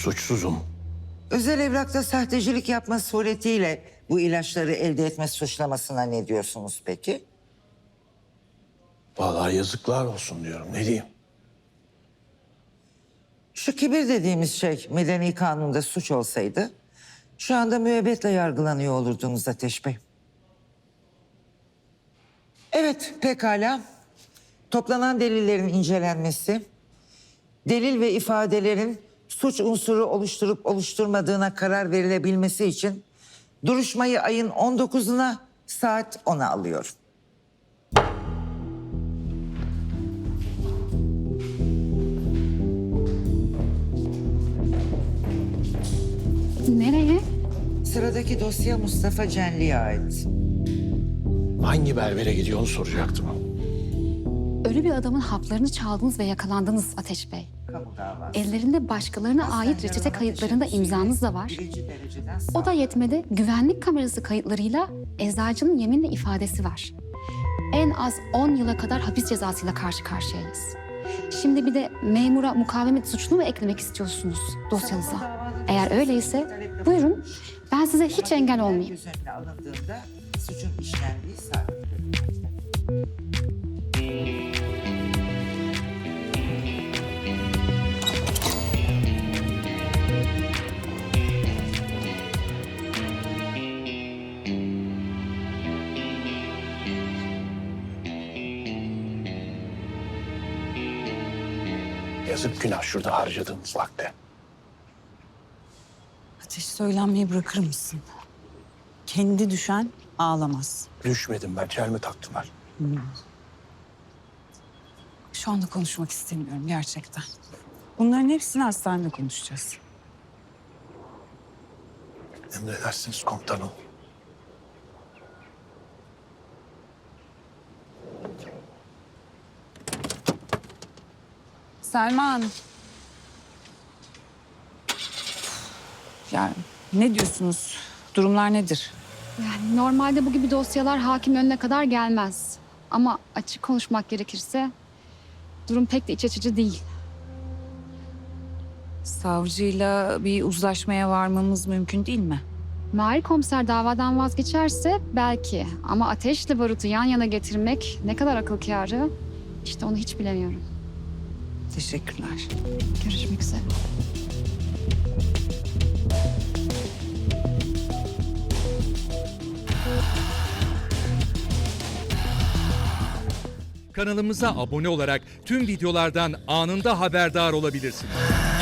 Suçsuzum. Özel evrakta sahtecilik yapma suretiyle bu ilaçları elde etme suçlamasına ne diyorsunuz peki? Vallahi yazıklar olsun diyorum. Ne diyeyim? Şu kibir dediğimiz şey medeni kanunda suç olsaydı... ...şu anda müebbetle yargılanıyor olurdunuz Ateş Bey. Evet, pekala. Toplanan delillerin incelenmesi... ...delil ve ifadelerin suç unsuru oluşturup oluşturmadığına karar verilebilmesi için... ...duruşmayı ayın 19'una saat 10'a alıyorum. Nereye? Sıradaki dosya Mustafa Cenli'ye ait. Hangi berbere gidiyor onu soracaktım. Ölü bir adamın haplarını çaldınız ve yakalandınız Ateş Bey. Ellerinde başkalarına ait reçete kayıtlarında imzanız da var. O da yetmedi güvenlik kamerası kayıtlarıyla eczacının yeminle ifadesi var. En az 10 yıla kadar hapis cezasıyla karşı karşıyayız. Şimdi bir de memura mukavemet suçunu mu eklemek istiyorsunuz dosyanıza? Eğer öyleyse buyurun ben size hiç engel olmayayım. Suçun işlendiği. Yazık günah şurada harcadığımız vakte. Ateş söylenmeyi bırakır mısın? Kendi düşen ağlamaz. Düşmedim ben. Çelme taktılar. Şu anda konuşmak istemiyorum gerçekten. Bunların hepsini hastanede konuşacağız. Emredersiniz komutanım. Selma Hanım. Yani ne diyorsunuz? Durumlar nedir? Yani normalde bu gibi dosyalar hakim önüne kadar gelmez. Ama açık konuşmak gerekirse durum pek de iç açıcı değil. Savcıyla bir uzlaşmaya varmamız mümkün değil mi? Mahir komiser davadan vazgeçerse belki ama ateşle barutu yan yana getirmek ne kadar akıl kârı işte onu hiç bilemiyorum. Teşekkürler. Görüşmek üzere. Kanalımıza abone olarak tüm videolardan anında haberdar olabilirsiniz.